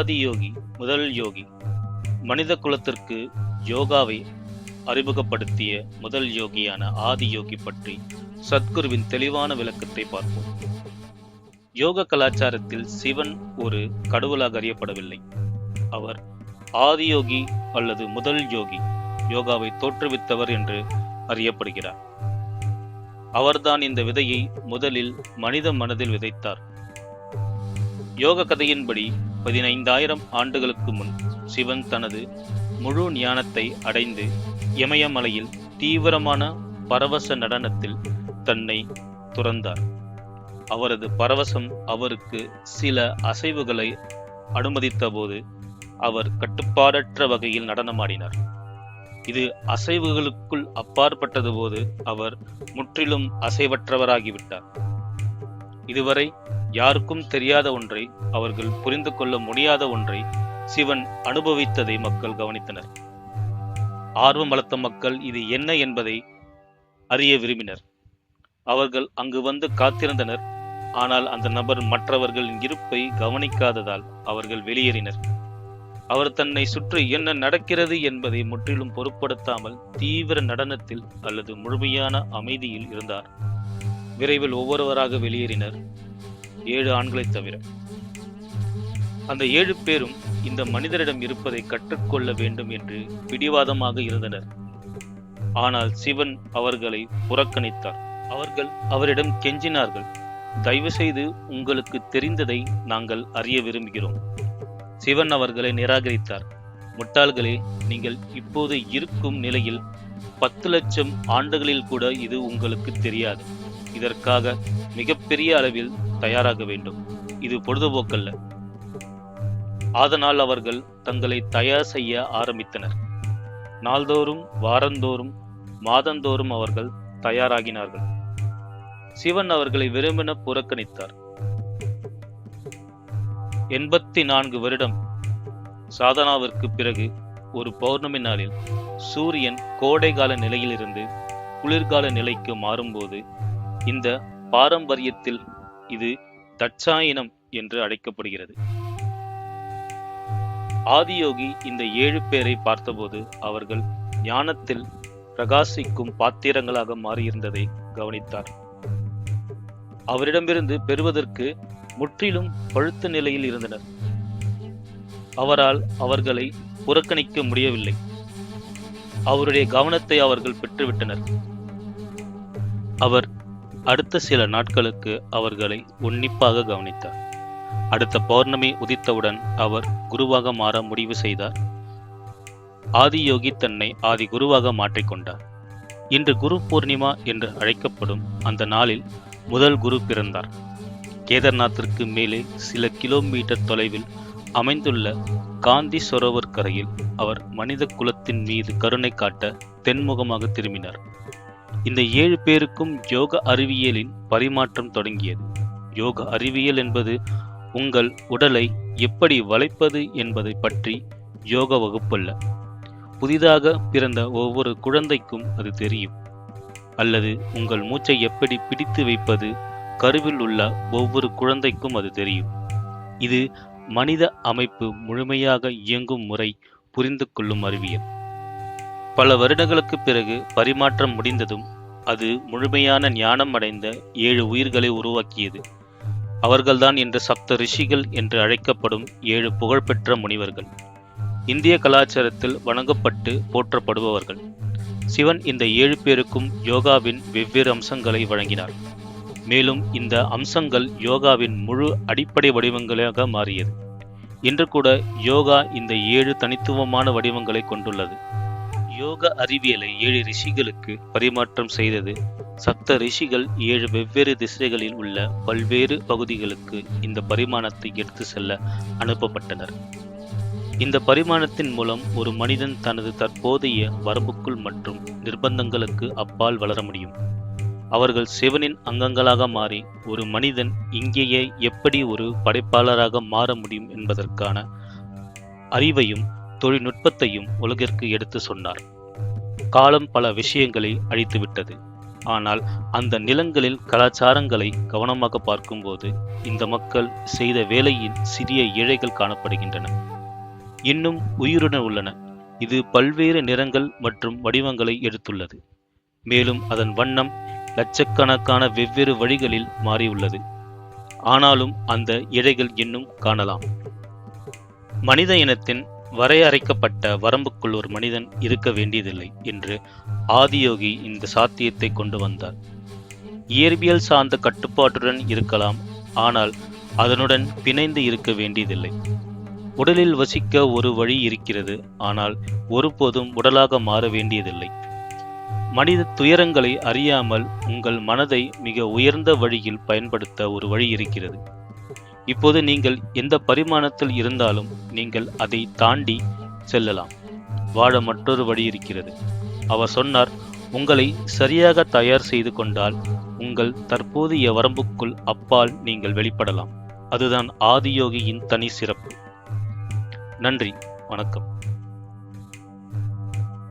ஆதியோகி முதல் யோகி. மனித குலத்திற்கு யோகாவை அறிமுகப்படுத்திய முதல் யோகியான ஆதியோகி பற்றி சத்குருவின் தெளிவான விளக்கத்தை பார்ப்போம். யோக கலாச்சாரத்தில் சிவன் ஒரு கடவுளாக அறியப்படவில்லை. அவர் ஆதியோகி அல்லது முதல் யோகி யோகாவை தோற்றுவித்தவர் என்று அறியப்படுகிறார். அவர்தான் இந்த விதையை முதலில் மனித மனதில் விதைத்தார். யோக கதையின்படி பதினைந்தாயிரம் ஆண்டுகளுக்கு முன் சிவன் தனது முழு ஞானத்தை அடைந்து இமயமலையில் தீவிரமான பரவச நடனத்தில் தன்னை துறந்தார். அவரது பரவசம் அவருக்கு சில அசைவுகளை அனுமதித்தபோது அவர் கட்டுப்பாடற்ற வகையில் நடனமாடினார். இது அசைவுகளுக்குள் அப்பாற்பட்டது போது அவர் முற்றிலும் அசைவற்றவராகிவிட்டார். இதுவரை யாருக்கும் தெரியாத ஒன்றை அவர்கள் புரிந்து கொள்ள முடியாத ஒன்றை சிவன் அனுபவித்ததை மக்கள் கவனித்தனர். ஆர்வம் வளர்த்த மக்கள் இது என்ன என்பதை அறிய விரும்பினர். அவர்கள் அங்கு வந்து காத்திருந்தனர். ஆனால் அந்த நபர் மற்றவர்களின் இருப்பை கவனிக்காததால் அவர்கள் வெளியேறினர். அவர் தன்னை சுற்றி என்ன நடக்கிறது என்பதை முற்றிலும் பொருட்படுத்தாமல் தீவிர நடனத்தில் அல்லது முழுமையான அமைதியில் இருந்தார். விரைவில் ஒவ்வொருவராக வெளியேறினர். ஏழு ஆண்களை தவிர. அந்த ஏழு பேரும் இந்த மனிதரிடம் இருப்பதை கற்றுக்கொள்ள வேண்டும் என்று பிடிவாதமாக இருந்தனர். ஆனால் சிவன் அவர்களை புறக்கணித்தார். அவர்கள் அவரிடம் கெஞ்சினார்கள். தயவு செய்து உங்களுக்கு தெரிந்ததை நாங்கள் அறிய விரும்புகிறோம். சிவன் அவர்களை நிராகரித்தார். முட்டாள்களே நீங்கள் இப்போது இருக்கும் நிலையில் பத்து லட்சம் ஆண்டுகளில் கூட இது உங்களுக்கு தெரியாது. இதற்காக மிகப்பெரிய அளவில் தயாராக வேண்டும். இது பொழுதுபோக்கல்ல. ஆதனால் அவர்கள் தங்களை தயார் செய்ய ஆரம்பித்தனர். நாள்தோறும் வாரந்தோறும் மாதந்தோறும் அவர்கள் தயாராகினார்கள். சிவன் அவர்களை விரும்பின புறக்கணித்தார். எண்பத்தி நான்கு வருடம் சாதனாவிற்கு பிறகு ஒரு பௌர்ணமி நாளில் சூரியன் கோடைகால நிலையிலிருந்து குளிர்கால நிலைக்கு மாறும்போது இந்த பாரம்பரியத்தில் இது தட்சாயினம் என்று அழைக்கப்படுகிறது. ஆதியோகி இந்த ஏழு பேரை பார்த்தபோது அவர்கள் ஞானத்தில் பிரகாசிக்கும் பாத்திரங்களாக மாறியிருந்ததை கவனித்தார். அவரிடமிருந்து பெறுவதற்கு முற்றிலும் பழுத்த நிலையில் இருந்தனர். அவரால் அவர்களை புறக்கணிக்க முடியவில்லை. அவருடைய கவனத்தை அவர்கள் பெற்றுவிட்டனர். அவர் அடுத்த சில நாட்களுக்கு அவர்களை உன்னிப்பாக கவனித்தார். அடுத்த பௌர்ணமி உதித்தவுடன் அவர் குருவாக மாற முடிவு செய்தார். ஆதியோகி தன்னை ஆதி குருவாக மாற்றிக்கொண்டார். இன்று குரு பூர்ணிமா என்று அழைக்கப்படும் அந்த நாளில் முதல் குரு பிறந்தார். கேதார்நாத்திற்கு மேலே சில கிலோமீட்டர் தொலைவில் அமைந்துள்ள காந்தி சரோவர் கரையில் அவர் மனித குலத்தின் மீது கருணை காட்ட தென்முகமாக திரும்பினார். இந்த ஏழு பேருக்கும் யோக அறிவியலின் பரிமாற்றம் தொடங்கியது. யோக அறிவியல் என்பது உங்கள் உடலை எப்படி வளைப்பது என்பதை பற்றி யோக வகுப்பல்ல. புதிதாக பிறந்த ஒவ்வொரு குழந்தைக்கும் அது தெரியும். அல்லது உங்கள் மூச்சை எப்படி பிடித்து வைப்பது கருவில் உள்ள ஒவ்வொரு குழந்தைக்கும் அது தெரியும். இது மனித அமைப்பு முழுமையாக இயங்கும் முறை புரிந்து கொள்ளும் அறிவியல். பல வருடங்களுக்கு பிறகு பரிமாற்றம் முடிந்ததும் அது முழுமையான ஞானம் அடைந்த ஏழு உயிர்களை உருவாக்கியது. அவர்கள்தான் இன்று சப்த ரிஷிகள் என்று அழைக்கப்படும் ஏழு புகழ்பெற்ற முனிவர்கள். இந்திய கலாச்சாரத்தில் வணங்கப்பட்டு போற்றப்படுபவர்கள். சிவன் இந்த ஏழு பேருக்கும் யோகாவின் வெவ்வேறு அம்சங்களை வழங்கினார். மேலும் இந்த அம்சங்கள் யோகாவின் முழு அடிப்படை வடிவங்களாக மாறியது. இன்று கூட யோகா இந்த ஏழு தனித்துவமான வடிவங்களை கொண்டுள்ளது. யோக அறிவியலை ஏழு ரிஷிகளுக்கு பரிமாற்றம் செய்தது. சப்த ரிஷிகள் ஏழு வெவ்வேறு திசைகளில் உள்ள பல்வேறு பகுதிகளுக்கு இந்த பரிமாணத்தை எடுத்து செல்ல அனுப்பப்பட்டனர். இந்த பரிமாணத்தின் மூலம் ஒரு மனிதன் தனது தற்போதைய வரம்புக்குள் மற்றும் நிர்பந்தங்களுக்கு அப்பால் வளர முடியும். அவர்கள் சிவனின் அங்கங்களாக மாறி ஒரு மனிதன் இங்கேயே எப்படி ஒரு படைப்பாளராக மாற முடியும் என்பதற்கான அறிவையும் தொழில்நுட்பத்தையும் உலகிற்கு எடுத்து சொன்னார். காலம் பல விஷயங்களை அழித்துவிட்டது. ஆனால் அந்த நிலங்களில் கலாச்சாரங்களை கவனமாக பார்க்கும்போது இந்த மக்கள் செய்த வேலையின் சிறிய இழைகள் காணப்படுகின்றன. இன்னும் உயிருடன் உள்ளன. இது பல்வேறு நிறங்கள் மற்றும் வடிவங்களை எடுத்துள்ளது. மேலும் அதன் வண்ணம் லட்சக்கணக்கான வெவ்வேறு வழிகளில் மாறியுள்ளது. ஆனாலும் அந்த இழைகள் இன்னும் காணலாம். மனித இனத்தின் வரையறைக்கப்பட்ட வரம்புக்குள் ஒரு மனிதன் இருக்க வேண்டியதில்லை என்று ஆதியோகி இந்த சாத்தியத்தை கொண்டு வந்தார். இயற்பியல் சார்ந்த கட்டுப்பாட்டுடன் இருக்கலாம் ஆனால் அதனுடன் பிணைந்து இருக்க வேண்டியதில்லை. உடலில் வசிக்க ஒரு வழி இருக்கிறது ஆனால் ஒருபோதும் உடலாக மாற வேண்டியதில்லை. மனித துயரங்களை அறியாமல் உங்கள் மனதை மிக உயர்ந்த வழியில் பயன்படுத்த ஒரு வழி இருக்கிறது. இப்போது நீங்கள் எந்த பரிமாணத்தில் இருந்தாலும் நீங்கள் அதை தாண்டி செல்லலாம். வாழ மற்றொரு வழி இருக்கிறது. அவர் சொன்னார் உங்களை சரியாக தயார் செய்து கொண்டால் உங்கள் தற்போதைய வரம்புக்குள் அப்பால் நீங்கள் வெளிப்படலாம். அதுதான் ஆதியோகியின் தனி சிறப்பு. நன்றி வணக்கம்.